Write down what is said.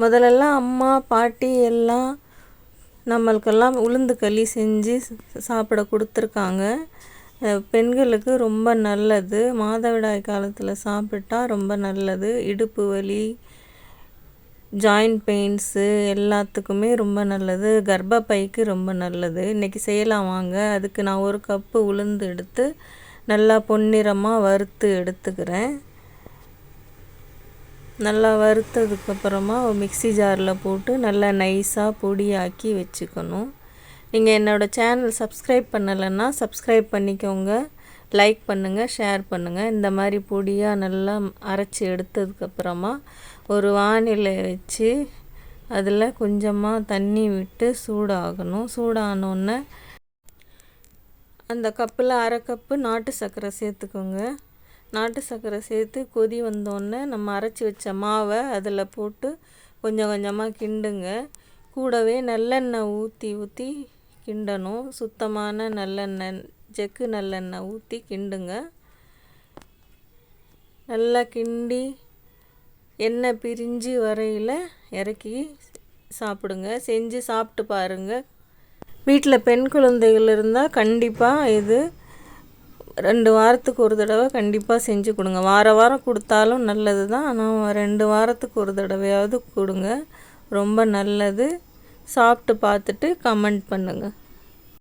முதலெல்லாம் அம்மா பாட்டி எல்லாம் நம்மளுக்கெல்லாம் உளுந்து களி செஞ்சு சாப்பிட கொடுத்துருக்காங்க. பெண்களுக்கு ரொம்ப நல்லது. மாதவிடாய் காலத்தில் சாப்பிட்டா ரொம்ப நல்லது. இடுப்பு வலி ஜாயிண்ட் பெயின்ஸு எல்லாத்துக்குமே ரொம்ப நல்லது. கர்ப்பப்பைக்கு ரொம்ப நல்லது. இன்றைக்கி செய்யலாம் வாங்க. அதுக்கு நான் ஒரு கப்பு உளுந்து எடுத்து நல்லா பொன்னிறமாக வறுத்து எடுத்துக்கிறேன். நல்லா வறுத்ததுக்கப்புறமா மிக்சி ஜாரில் போட்டு நல்லா நைஸாக பொடியாக்கி வச்சுக்கணும். நீங்கள் என்னோடய சேனல் சப்ஸ்கிரைப் பண்ணலைன்னா சப்ஸ்கிரைப் பண்ணிக்கோங்க. லைக் பண்ணுங்கள் ஷேர் பண்ணுங்கள் இந்த மாதிரி பொடியாக நல்லா அரைச்சி எடுத்ததுக்கப்புறமா ஒரு வானிலை வச்சு அதில் கொஞ்சமாக தண்ணி விட்டு சூடாகணும். சூடானோடனே அந்த கப்பில் அரை கப்பு நாட்டு சர்க்கரை சேர்த்துக்கோங்க. நாட்டு சர்க்கரை சேர்த்து கொதி வந்தோடனே நம்ம அரைச்சி வச்ச மாவை அதில் போட்டு கொஞ்சம் கொஞ்சமாக கிண்டுங்க. கூடவே நல்லெண்ணெய் ஊற்றி ஊற்றி கிண்டணும். சுத்தமான நல்லெண்ணெய் ஜெக்கு நல்லெண்ணெய் ஊற்றி கிண்டுங்க. நல்லா கிண்டி எண்ணெய் பிரிஞ்சு வரையில் இறக்கி சாப்பிடுங்க. செஞ்சு சாப்பிட்டு பாருங்கள் வீட்டில் பெண் குழந்தைகள் இருந்தால் கண்டிப்பாக இது ரெண்டு வாரத்துக்கு ஒரு தடவை கண்டிப்பாக செஞ்சு கொடுங்க. வார வாரம் கொடுத்தாலும் நல்லது தான் ஆனால் ரெண்டு வாரத்துக்கு ஒரு தடவையாவது கொடுங்க. ரொம்ப நல்லது. சாப்பிட்டு பார்த்துட்டு கமெண்ட் பண்ணுங்கள்